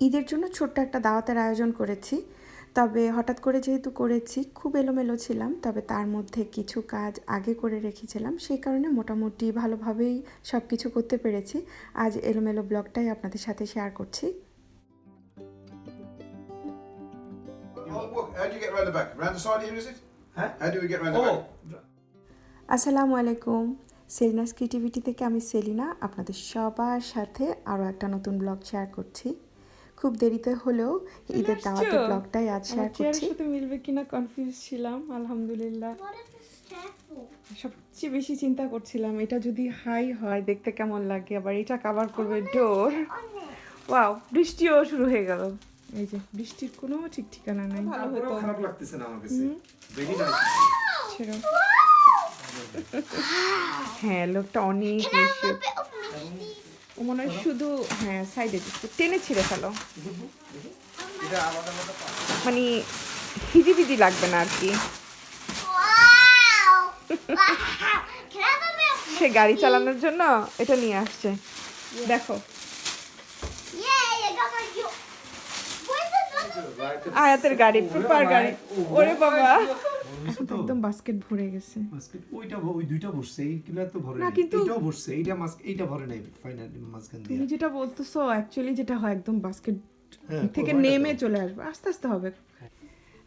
ঈদের জন্য ছোট্ট একটা দাওয়াতের আয়োজন করেছি। তবে হঠাৎ করে যেহেতু করেছি খুব এলোমেলো ছিলাম। তবে তার মধ্যে কিছু কাজ আগে করে রেখেছিলাম। সেই কারণে মোটামুটি ভালোভাবেই সব কিছু করতে পেরেছি। আজ এলোমেলো ব্লগটাই আপনাদের সাথে শেয়ার করছি। Oh? আসসালামু আলাইকুম। সেলিনাস ক্রিয়েটিভিটি থেকে আমি সেলিনা। আপনাদের সবার সাথে আরও একটা নতুন ব্লগ শেয়ার করছি। খুব দেরিতে হলেও ঈদের দাওয়াতের আসছো? ব্লগটাই আজ শেয়ার চেয়ারের করছি। সাথে মিলবে কিনা কনফিউজ ছিলাম আলহামদুলিল্লাহ? সবচেয়ে বেশি চিন্তা করছিলাম এটা যদি হাই হয় দেখতে কেমন লাগে? আবার এটা কাভার করবে ডোর ওয়াও বৃষ্টিও শুরু হয়ে গেল। এই যে বৃষ্টির কোনো ঠিক ঠিকানা নাই। ভালো হতো। খারাপ লাগতেছে না আমার কাছে। নাইস ছেড়ো হ্যাঁ লোকটা অনেক বেশি। ও মনে হয় শুধু হ্যাঁ সাইডে দিচ্ছে টেনে ছিঁড়ে ফেলো। মানে হিজিবিজি লাগবে না আর কি। সে গাড়ি চালানোর জন্য এটা নিয়ে আসছে। দেখো? আয়াতের গাড়ি পেপার গাড়ি। ওরে বাবা। একদম বাস্কেট ভরে গেছে। মাস্কেট ওইটা ওই দুইটা বসছে এইগুলা তো ভরে না, কিন্তু- এটাও বসছে এইটা মাস্ক এইটা ভরে নাই ফাইনালি মাঝখান দিয়ে। তুমি যেটা বলতেছো অ্যাকচুয়ালি যেটা হয় একদম বাস্কেট হ্যাঁ, থেকে নেমে চলে আসবে আস্তে আস্তে হবে।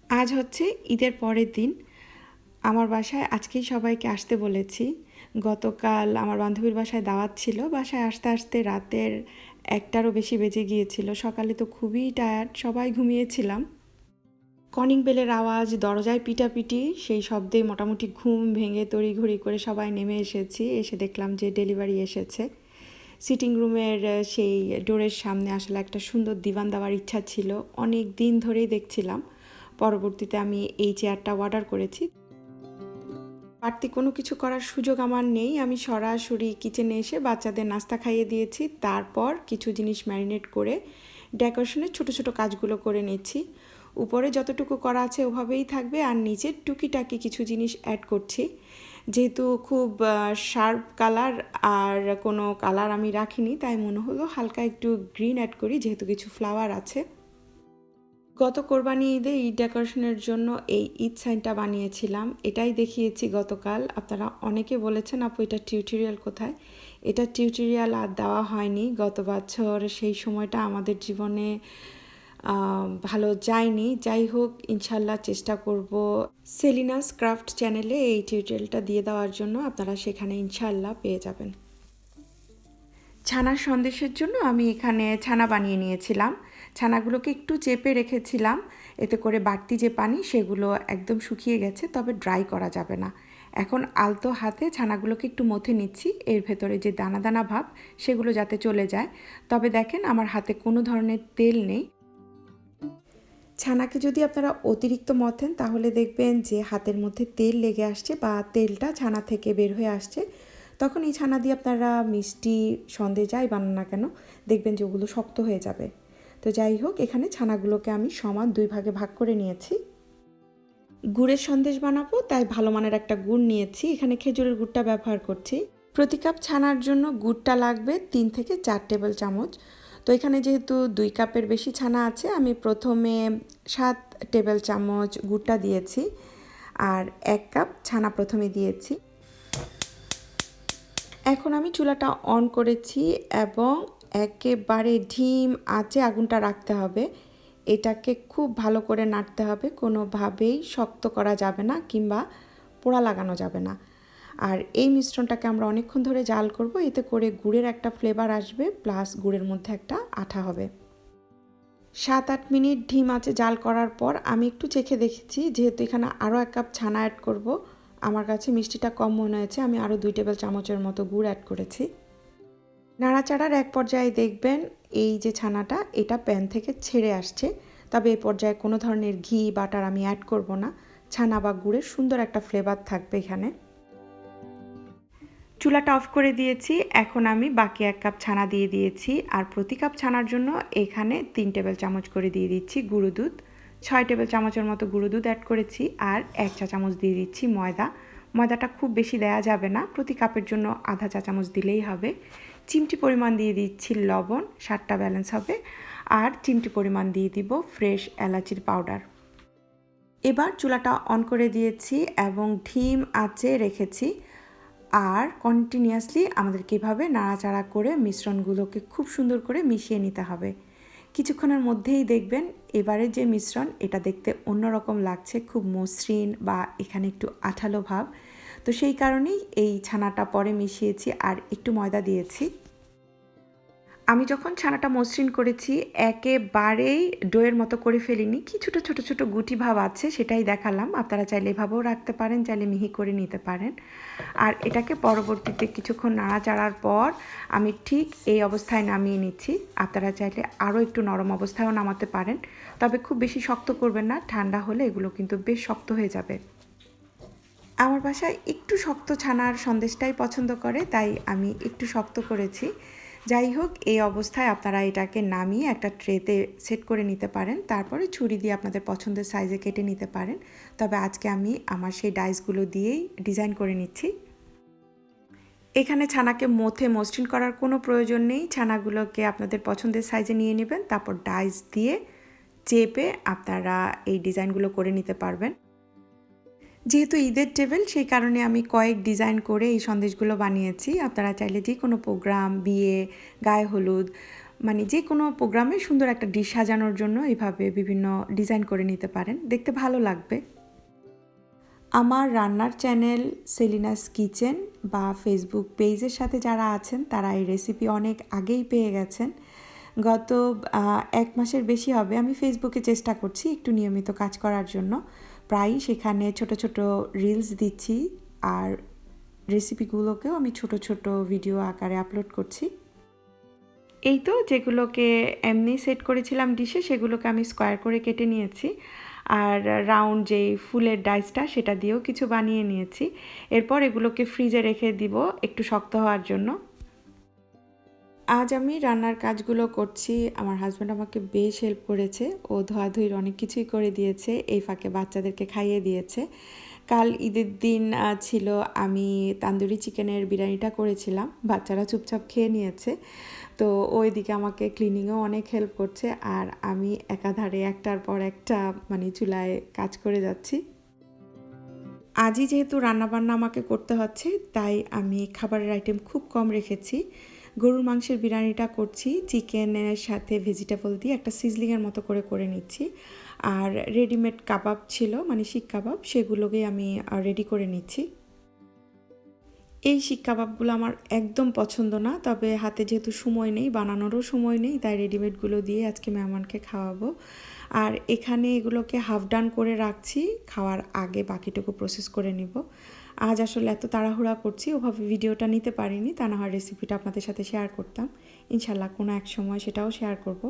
আজ হচ্ছে ঈদের পরের দিন। আমার বাসায় আজকেই সবাইকে আসতে বলেছি। গতকাল আমার বান্ধবীর বাসায় দাওয়াত ছিল। বাসায় আসতে আসতে রাতের একটারও বেশি বেজে গিয়েছিল। সকালে তো খুবই টায়ার্ড সবাই ঘুমিয়েছিলাম। কনিং বেলের আওয়াজ, দরজায় পিটাপিটি, সেই শব্দে মোটামুটি ঘুম ভেঙে তড়িঘড়ি করে সবাই নেমে এসেছি। এসে দেখলাম যে ডেলিভারি এসেছে। সিটিং রুমের সেই ডোরের সামনে আসলে একটা সুন্দর দিবান দেওয়ার ইচ্ছা ছিল। অনেক দিন ধরেই দেখছিলাম। পরবর্তীতে আমি এই চেয়ারটা অর্ডার করেছি। বাড়তি কোনো কিছু করার সুযোগ আমার নেই। আমি সরাসরি কিচেনে এসে বাচ্চাদের নাস্তা খাইয়ে দিয়েছি। তারপর কিছু জিনিস ম্যারিনেট করে ডেকোরেশনের ছোট ছোট কাজগুলো করে নিচ্ছি। উপরে যতটুকু করা আছে ওভাবেই থাকবে, আর নিচে টুকিটাকি কিছু জিনিস অ্যাড করছি। যেহেতু খুব শার্প কালার আর কোনো কালার আমি রাখিনি, তাই মনে হলো হালকা একটু গ্রিন অ্যাড করি, যেহেতু কিছু ফ্লাওয়ার আছে। গত কোরবানি ঈদে ঈদ ডেকোরেশনের জন্য এই ঈদ সাইনটা বানিয়েছিলাম। এটাই দেখিয়েছি গতকাল। আপনারা অনেকে বলেছেন, আপু, এটা টিউটোরিয়াল কোথায়? এটা টিউটোরিয়াল আর দেওয়া হয়নি। গত বছর সেই সময়টা আমাদের জীবনে ভালো যায়নি। যাই হোক, ইনশাল্লাহ চেষ্টা করব সেলিনাস ক্রাফট চ্যানেলে এই টিউটোরিয়ালটা দিয়ে দেওয়ার জন্য। আপনারা সেখানে ইনশাল্লাহ পেয়ে যাবেন। ছানার সন্দেশের জন্য আমি এখানে ছানা বানিয়ে নিয়েছিলাম। ছানাগুলোকে একটু চেপে রেখেছিলাম। এতে করে বাড়তি যে পানি, সেগুলো একদম শুকিয়ে গেছে, তবে ড্রাই করা যাবে না। এখন আলতো হাতে ছানাগুলোকে একটু মথে নিচ্ছি। এর ভেতরে যে দানা দানা ভাব, সেগুলো যাতে চলে যায়। তবে দেখেন, আমার হাতে কোনো ধরনের তেল নেই। ছানাকে যদি আপনারা অতিরিক্ত মথেন তাহলে দেখবেন যে হাতের মধ্যে তেল লেগে আসছে বা তেলটা ছানা থেকে বের হয়ে আসছে। তখন এই ছানা দিয়ে আপনারা মিষ্টি সন্দেশ যাই বানান না কেন, দেখবেন যে ওগুলো শক্ত হয়ে যাবে। তো যাই হোক, এখানে ছানাগুলোকে আমি সমান দুই ভাগে ভাগ করে নিয়েছি। গুড়ের সন্দেশ বানাবো, তাই ভালো মানের একটা গুড় নিয়েছি। এখানে খেজুরের গুড়টা ব্যবহার করছি। প্রতি কাপ ছানার জন্য গুড়টা লাগবে তিন থেকে চার টেবিল চামচ। তো এখানে যেহেতু দুই কাপের বেশি ছানা আছে, আমি প্রথমে সাত টেবিল চামচ গুড়টা দিয়েছি আর এক কাপ ছানা প্রথমে দিয়েছি। এখন আমি চুলাটা অন করেছি এবং একেবারে ঢিম আঁচে আগুনটা রাখতে হবে। এটাকে খুব ভালো করে নাড়তে হবে, কোনোভাবেই শক্ত করা যাবে না কিংবা পোড়া লাগানো যাবে না। আর এই মিশ্রণটাকে আমরা অনেকক্ষণ ধরে জাল করব, এতে করে গুড়ের একটা ফ্লেভার আসবে প্লাস গুড়ের মধ্যে একটা আঠা হবে। সাত আট মিনিট ঢিম আছে জাল করার পর আমি একটু চেখে দেখেছি, যেহেতু এখানে আরও এক কাপ ছানা অ্যাড করব। আমার কাছে মিষ্টিটা কম মনে হয়েছে, আমি আরও দুই টেবিল চামচের মতো গুড় অ্যাড করেছি। নাড়াচাড়ার এক পর্যায়ে দেখবেন এই যে ছানাটা, এটা প্যান থেকে ছেড়ে আসছে। তবে এই পর্যায়ে কোনো ধরনের ঘি বাটার আমি অ্যাড করব না। ছানা বা গুড়ের সুন্দর একটা ফ্লেভার থাকবে এখানে। চুলাটা অফ করে দিয়েছি। এখন আমি বাকি এক কাপ ছানা দিয়ে দিয়েছি। আর প্রতি কাপ ছানার জন্য এখানে তিন টেবিল চামচ করে দিয়ে দিচ্ছি গুঁড়ো দুধ। ছয় টেবিল চামচের মতো গুঁড়ো দুধ অ্যাড করেছি। আর এক চা চামচ দিয়ে দিচ্ছি ময়দা। ময়দাটা খুব বেশি দেয়া যাবে না। প্রতি কাপের জন্য আধা চা চামচ দিলেই হবে। চিমটি পরিমাণ দিয়ে দিচ্ছি লবণ। স্বাদটা ব্যালেন্স হবে। আর চিমটি পরিমাণ দিয়ে দিব ফ্রেশ এলাচির পাউডার এবার চুলাটা অন করে দিয়েছি এবং ঢিম আঁচে রেখেছি। আর কন্টিনিউয়াসলি আমাদের কীভাবে নাড়াচাড়া করে মিশ্রণগুলোকে খুব সুন্দর করে মিশিয়ে নিতে হবে। কিছুক্ষণের মধ্যেই দেখবেন এবারে যে মিশ্রণ, এটা দেখতে অন্যরকম লাগছে, খুব মসৃণ বা এখানে একটু আঠালো ভাব। তো সেই কারণেই এই ছানাটা পরে মিশিয়েছি আর একটু ময়দা দিয়েছি। আমি যখন ছানাটা মসৃণ করেছি, একেবারেই ডোয়ের মতো করে ফেলিনি। কিছুটা ছোট ছোট গুটি ভাব আছে, সেটাই দেখালাম। আপনারা চাইলে এভাবেও রাখতে পারেন, চাইলে মিহি করে নিতে পারেন। আর এটাকে পরবর্তীতে কিছুক্ষণ নাড়াচাড়ার পর আমি ঠিক এই অবস্থায় নামিয়ে নিচ্ছি। আপনারা চাইলে আরও একটু নরম অবস্থায়ও নামাতে পারেন। তবে খুব বেশি শক্ত করবেন না, ঠান্ডা হলে এগুলো কিন্তু বেশ শক্ত হয়ে যাবে। আমার বাসায় একটু শক্ত ছানার সন্দেশটাই পছন্দ করে, তাই আমি একটু শক্ত করেছি। যাই হোক, এই অবস্থায় আপনারা এটাকে নামিয়ে একটা ট্রেতে সেট করে নিতে পারেন। তারপরে ছুরি দিয়ে আপনাদের পছন্দের সাইজে কেটে নিতে পারেন। তবে আজকে আমি আমার সেই ডাইসগুলো দিয়েই ডিজাইন করে নিচ্ছি। এখানে ছানাকে মথে মসৃণ করার কোনো প্রয়োজন নেই। ছানাগুলোকে আপনাদের পছন্দের সাইজে নিয়ে নেবেন। তারপর ডাইস দিয়ে চেপে আপনারা এই ডিজাইনগুলো করে নিতে পারবেন। যেহেতু ঈদের টেবিল সেই কারণে আমি কয়েক ডিজাইন করে এই সন্দেশগুলো বানিয়েছি। আপনারা চাইলে যে কোনো প্রোগ্রাম বিয়ে, গায়ে হলুদ মানে যে কোনো প্রোগ্রামে সুন্দর একটা ডিশ সাজানোর জন্য এইভাবে বিভিন্ন ডিজাইন করে নিতে পারেন। দেখতে ভালো লাগবে। আমার রান্নার চ্যানেল সেলিনাস কিচেন বা ফেসবুক পেজের সাথে যারা আছেন, তারা এই রেসিপি অনেক আগেই পেয়ে গেছেন। গত এক মাসের বেশি হবে। আমি ফেসবুকে চেষ্টা করছি একটু নিয়মিত কাজ করার জন্য। প্রায়ই সেখানে ছোট ছোট রিলস দিচ্ছি আর রেসিপিগুলোকেও আমি ছোট ছোট ভিডিও আকারে আপলোড করছি। এই তো যেগুলোকে এমনি সেট করেছিলাম ডিশে সেগুলোকে আমি স্কোয়ার করে কেটে নিয়েছি। আর রাউন্ড যেই ফুলের ডাইসটা সেটা দিয়েও কিছু বানিয়ে নিয়েছি। এরপর এগুলোকে ফ্রিজে রেখে দিব একটু শক্ত হওয়ার জন্য। আজ আমি রান্নার কাজগুলো করছি। আমার হাজব্যান্ড আমাকে বেশ হেল্প করেছে। ও ধোয়াধুয়ির অনেক কিছুই করে দিয়েছে। এই ফাঁকে বাচ্চাদেরকে খাইয়ে দিয়েছে। কাল ঈদের দিন ছিল। আমি তান্দুরি চিকেনের বিরিয়ানিটা করেছিলাম। বাচ্চারা চুপচাপ খেয়ে নিয়েছে। তো ওইদিকে আমাকে ক্লিনিংও অনেক হেল্প করছে। আর আমি একাধারে একটার পর একটা মানে চুলায় কাজ করে যাচ্ছি। আজই যেহেতু রান্নাবান্না আমাকে করতে হচ্ছে, তাই আমি খাবারের আইটেম খুব কম রেখেছি। গরুর মাংসের বিরিয়ানিটা করছি, চিকেনের সাথে ভেজিটেবল দিয়ে একটা সিজলিংয়ের মতো করে করে নিচ্ছি। আর রেডিমেড কাবাব ছিল মানে শিক কাবাব, সেগুলোকে আমি রেডি করে নিচ্ছি। এই শিক কাবাবগুলো আমার একদম পছন্দ না, তবে হাতে যেহেতু সময় নেই, বানানোরও সময় নেই, তাই রেডিমেডগুলো দিয়ে আজকে মেহমানকে খাওয়াবো। আর এখানে এগুলোকে হাফ ডান করে রাখছি, খাওয়ার আগে বাকিটুকু প্রসেস করে নিব। আজ আসলে এত তাড়াহুড়া করছি, ওভাবে ভিডিওটা নিতে পারিনি, তা না হয় রেসিপিটা আপনাদের সাথে শেয়ার করতাম। ইনশাল্লাহ কোনো এক সময় সেটাও শেয়ার করব।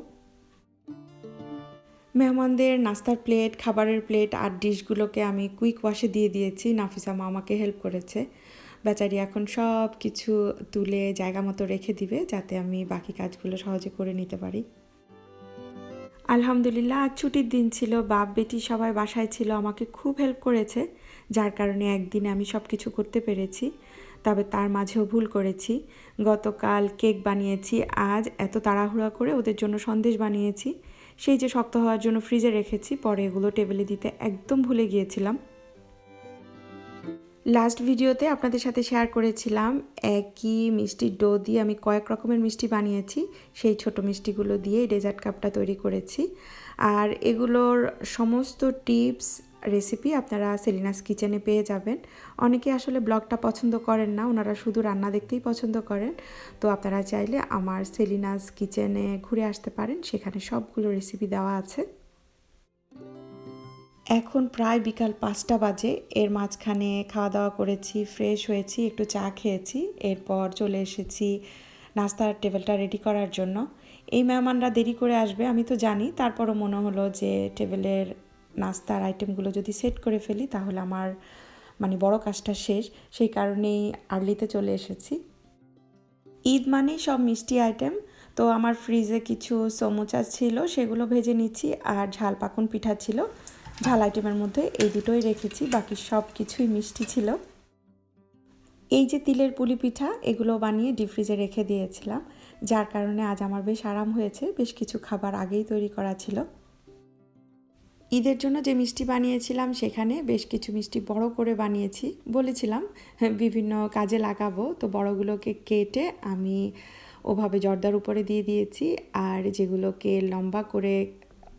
মেহমানদের নাস্তার প্লেট খাবারের প্লেট আর ডিশগুলোকে আমি কুইক ওয়াশে দিয়ে দিয়েছি। নাফিসা মা আমাকে হেল্প করেছে। বেচারি এখন সব কিছু তুলে জায়গা মতো রেখে দিবে, যাতে আমি বাকি কাজগুলো সহজে করে নিতে পারি। আলহামদুলিল্লাহ, আজ ছুটির দিন ছিল। বাপ, বেটি সবাই বাসায় ছিল। আমাকে খুব হেল্প করেছে। যার কারণে একদিনে আমি সব কিছু করতে পেরেছি, তবে তার মাঝেও ভুল করেছি। গতকাল কেক বানিয়েছি, আজ এত তাড়াহুড়া করে ওদের জন্য সন্দেশ বানিয়েছি। সেই যে শক্ত হওয়ার জন্য ফ্রিজে রেখেছি, পরে এগুলো টেবিলে দিতে একদম ভুলে গিয়েছিলাম। লাস্ট ভিডিওতে আপনাদের সাথে শেয়ার করেছিলাম, একই মিষ্টির ডো দিয়ে আমি কয়েক রকমের মিষ্টি বানিয়েছি, সেই ছোট মিষ্টিগুলো দিয়ে ডেজার্ট কাপটা তৈরি করেছি। আর এগুলোর সমস্ত টিপস রেসিপি আপনারা সেলিনাস কিচেনে পেয়ে যাবেন। অনেকে আসলে ব্লগটা পছন্দ করেন না, ওনারা শুধু রান্না দেখতেই পছন্দ করেন। তো আপনারা চাইলে আমার সেলিনাস কিচেনে ঘুরে আসতে পারেন, সেখানে সবগুলো রেসিপি দেওয়া আছে। এখন প্রায় বিকাল পাঁচটা বাজে, এর মাঝখানে খাওয়া দাওয়া করেছি ফ্রেশ হয়েছি, একটু চা খেয়েছি, এরপর চলে এসেছি নাস্তার টেবিলটা রেডি করার জন্য। এই মেহমানরা দেরি করে আসবে, আমি তো জানি, তারপরও মনে হলো যে টেবিলের নাস্তার আইটেমগুলো যদি সেট করে ফেলি, তাহলে আমার মানে বড় কাজটা শেষ। সেই কারণেই আর্লিতে চলে এসেছি। ঈদ মানেই সব মিষ্টি আইটেম তো আমার ফ্রিজে কিছু সমুচা ছিল, সেগুলো ভেজে নিচ্ছি, আর ঝাল পাকুন পিঠা ছিল। ঝাল আইটেমের মধ্যে এই দুটোই রেখেছি, বাকি সব কিছুই মিষ্টি ছিল। এই যে তিলের পুলি পিঠা, এগুলো বানিয়ে ডিপ ফ্রিজে রেখে দিয়েছিলাম। যার কারণে আজ আমার বেশ আরাম হয়েছে, বেশ কিছু খাবার আগেই তৈরি করা ছিল। ঈদের জন্য যে মিষ্টি বানিয়েছিলাম সেখানে বেশ কিছু মিষ্টি বড় করে বানিয়েছি। বলেছিলাম হ্যাঁ, বিভিন্ন কাজে লাগাবো। তো বড়গুলোকে কেটে আমি ওভাবে জর্দার উপরে দিয়ে দিয়েছি। আর যেগুলোকে লম্বা করে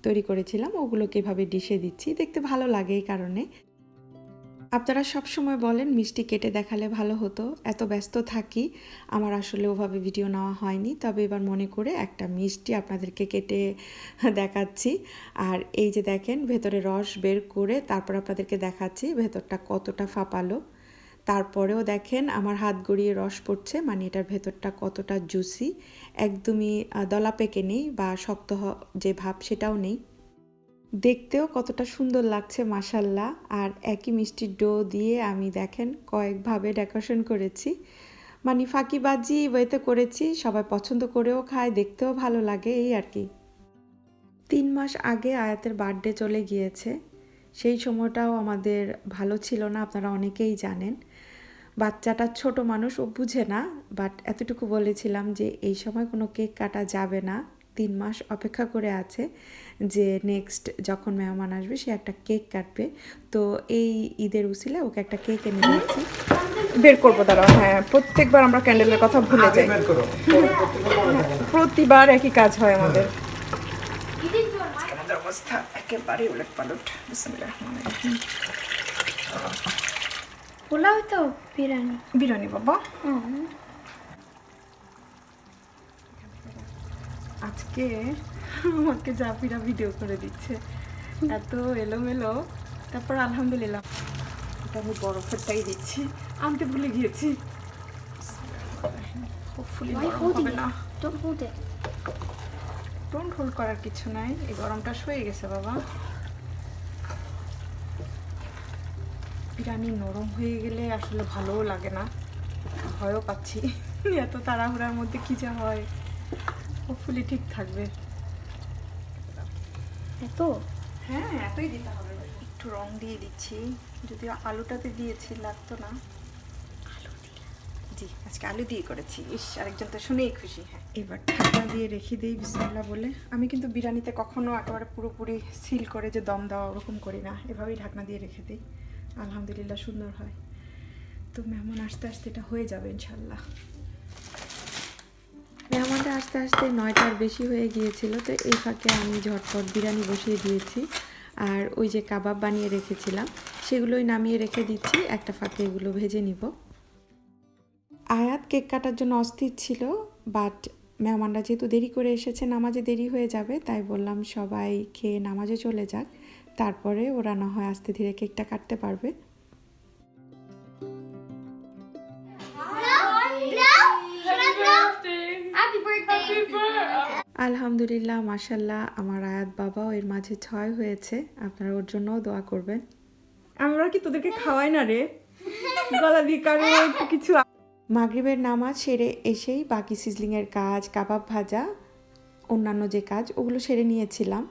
তৈরি করেছিলাম ওগুলোকে এভাবে ডিশে দিচ্ছি। দেখতে ভালো লাগে এই কারণে। আপনারা সব সময় বলেন, মিষ্টি কেটে দেখালে ভালো হতো। এত ব্যস্ত থাকি, আমার আসলে ওভাবে ভিডিও নেওয়া হয়নি। তবে এবার মনে করে একটা মিষ্টি আপনাদেরকে কেটে দেখাচ্ছি। আর এই যে দেখেন, ভেতরে রস বের করে তারপর আপনাদেরকে দেখাচ্ছি ভেতরটা কতটা ফাঁপালো। তারপরেও দেখেন, আমার হাত গড়িয়ে রস পড়ছে মানে এটার ভেতরটা কতটা জুসি। একদমই দলা পেকে নেই বা শক্ত যে ভাব সেটাও নেই। দেখতেও কতটা সুন্দর লাগছে মাসাল্লাহ আর একই মিষ্টির ডো দিয়ে আমি দেখেন কয়েকভাবে ডেকোরেশন করেছি। মানে ফাঁকিবাজি ওয়েতে করেছি, সবাই পছন্দ করেও খায়, দেখতেও ভালো লাগে এই আর কি। তিন মাস আগে আয়াতের বার্থডে চলে গিয়েছে, সেই সময়টাও আমাদের ভালো ছিল না, আপনারা অনেকেই জানেন। বাচ্চাটা ছোট মানুষ, ও বুঝে না বাট এতটুকু বলেছিলাম যে এই সময় কোনো কেক কাটা যাবে না। তিন মাস অপেক্ষা করে আছে যে নেক্সট যখন মেহমান আসবে সে একটা কেক কাটবে। তো এই ঈদের উসিলে ওকে একটা কেক এনে দিয়েছি। বের করব দাঁড়াও হ্যাঁ প্রত্যেকবার আমরা ক্যান্ডেলের কথা ভুলে যাই। বের প্রতিবার একই কাজ হয় আমাদের। অবস্থা একেবারে উলট পালট। পোলাও তো বিরিয়ানি। বিরিয়ানি বাবা। আজকে আমাকে জাফিরা ভিডিও করে দিচ্ছে। এত এলোমেলো। তারপর আলহামদুলিল্লাহ এটা আমি বরফেরটাই দিচ্ছি। আনতে ভুলে গিয়েছি। হোপফুলি Why গরম holding হবে it? না। Don't hold it. ডোন্ট করার কিছু নাই। এই গরমটা সয়ে গেছে বাবা। বিরিয়ানি নরম হয়ে গেলে আসলে ভালোও লাগে না। ভয়ও পাচ্ছি। এত তাড়াহুড়ার মধ্যে কি যা হয়। হোপফুলি ঠিক থাকবে। এত? হ্যাঁ এতই দিতে হবে। একটু রং দিয়ে দিচ্ছি। যদিও আলুটাতে দিয়েছি লাগতো না। আলু জি আজকে আলু দিয়ে করেছি। ইস আরেকজন তো শুনেই খুশি হ্যাঁ। এবার ঢাকনা দিয়ে রেখে দিই বিসমিল্লাহ বলে। আমি কিন্তু বিরিয়ানিতে কখনো একেবারে পুরোপুরি সিল করে যে দম দেওয়া ওরকম করি না। এভাবেই ঢাকনা দিয়ে রেখে দিই। আলহামদুলিল্লাহ সুন্দর হয়। তো মেহমান আস্তে আস্তে এটা হয়ে যাবে ইনশাল্লাহ মেহমানরা আস্তে আস্তে নয়টার বেশি হয়ে গিয়েছিল, তো এই ফাঁকে আমি ঝটপট বিরিয়ানি বসিয়ে দিয়েছি। আর ওই যে কাবাব বানিয়ে রেখেছিলাম, সেগুলোই নামিয়ে রেখে দিচ্ছি, একটা ফাঁকে এগুলো ভেজে নিব। আয়াত কেক কাটার জন্য অস্থির ছিল, বাট মেহমানরা যেহেতু দেরি করে এসেছে, নামাজে দেরি হয়ে যাবে, তাই বললাম সবাই খেয়ে নামাজে চলে যাক, তারপরে ওরা না হয় আস্তে ধীরে কেকটা কাটতে পারবে। আলহামদুলিল্লাহ মাসাল্লাহ আমার আয়াত বাবাও এর মাঝে ছয় হয়েছে। আপনারা ওর জন্যও দোয়া করবেন। আমরা কি তোদেরকে খাওয়াই না রে? গলা দিয়ে কিছু মাগরিবের নামাজ সেরে এসেই বাকি সিজলিংয়ের কাজ কাবাব ভাজা অন্যান্য যে কাজ ওগুলো সেরে নিয়েছিলাম।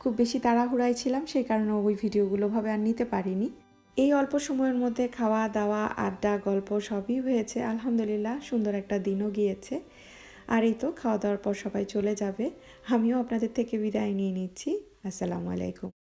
খুব বেশি তাড়াহুড়াই ছিলাম সেই কারণে ওই ভিডিওগুলো ভাবে আর নিতে পারিনি। এই অল্প সময়ের মধ্যে খাওয়া দাওয়া আড্ডা গল্প সবই হয়েছে। আলহামদুলিল্লাহ সুন্দর একটা দিনও গিয়েছে। আর এই তো খাওয়া দাওয়ার পর সবাই চলে যাবে। আমিও আপনাদের থেকে বিদায় নিয়ে নিচ্ছি। আসসালামু আলাইকুম।